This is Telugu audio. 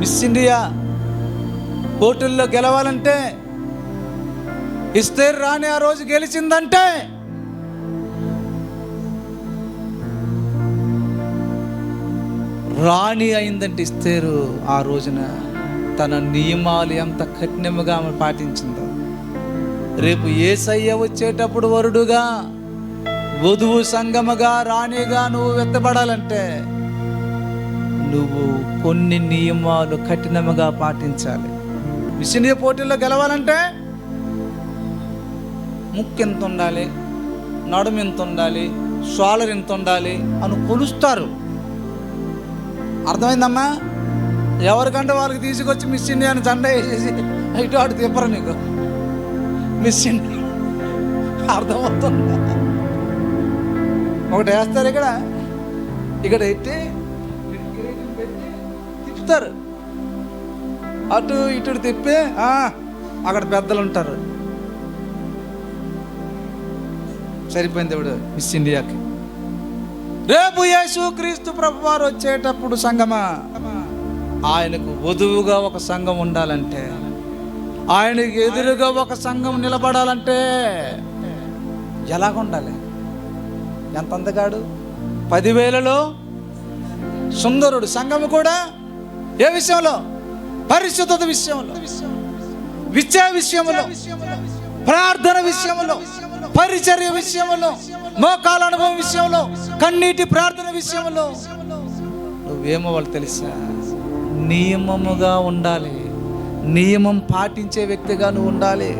మిస్ ఇండియా పోటీల్లో గెలవాలంటే ఇస్తే రాని ఆ రోజు గెలిచిందంటే రాణి అయిందంటే ఇస్తేరు ఆ రోజున తన నియమాలు ఎంత కఠినముగా ఆమె పాటించిందో. రేపు ఏసయ్య వచ్చేటప్పుడు వరుడుగా వధువు సంగమగా రాణిగా నువ్వు వెత్తబడాలంటే నువ్వు కొన్ని నియమాలు కఠినముగా పాటించాలి. విసినీయ పోటీల్లో గెలవాలంటే ముక్కు ఎంత ఉండాలి నడుము ఎంత ఉండాలి షోలర్ ఎంత ఉండాలి అని కొలుస్తారు. అర్థమైందమ్మా? ఎవరికంటే వాళ్ళకి తీసుకొచ్చి మిస్ ఇండియా అని జెండా వేసేసి ఇటు అటు తిప్పరు నీకు. Miss India. అర్థమవుతుంది? ఒకటి వేస్తారు ఇక్కడ. ఇక్కడ ఎట్టి తిప్పుతారు అటు ఇటు తిప్పి అక్కడ పెద్దలు ఉంటారు. సరిపోయింది ఇప్పుడు మిస్ ఇండియాకి రేపు యేసు క్రీస్తు ప్రభు వారు వచ్చేటప్పుడు సంగమా? ఆయనకు వధువుగా ఒక సంఘం ఉండాలంటే ఆయనకు ఎదురుగా ఒక సంఘం నిలబడాలంటే ఎలాగ ఉండాలి ఎంత అందగాడు? పదివేలలో సుందరుడు సంఘము కూడా ఏ విషయంలో? పరిశుద్ధత విషయంలో. విద్యా విషయంలో. ప్రార్థన విషయంలో. పరిచర్య విషయంలో. మోకాల అనుభవం విషయంలో. కన్నీటి ప్రార్థన విషయంలో. నువ్వేమో వాళ్ళు తెలుసా? నియమముగా ఉండాలి. నియమం పాటించే వ్యక్తిగా నువ్వు ఉండాలి.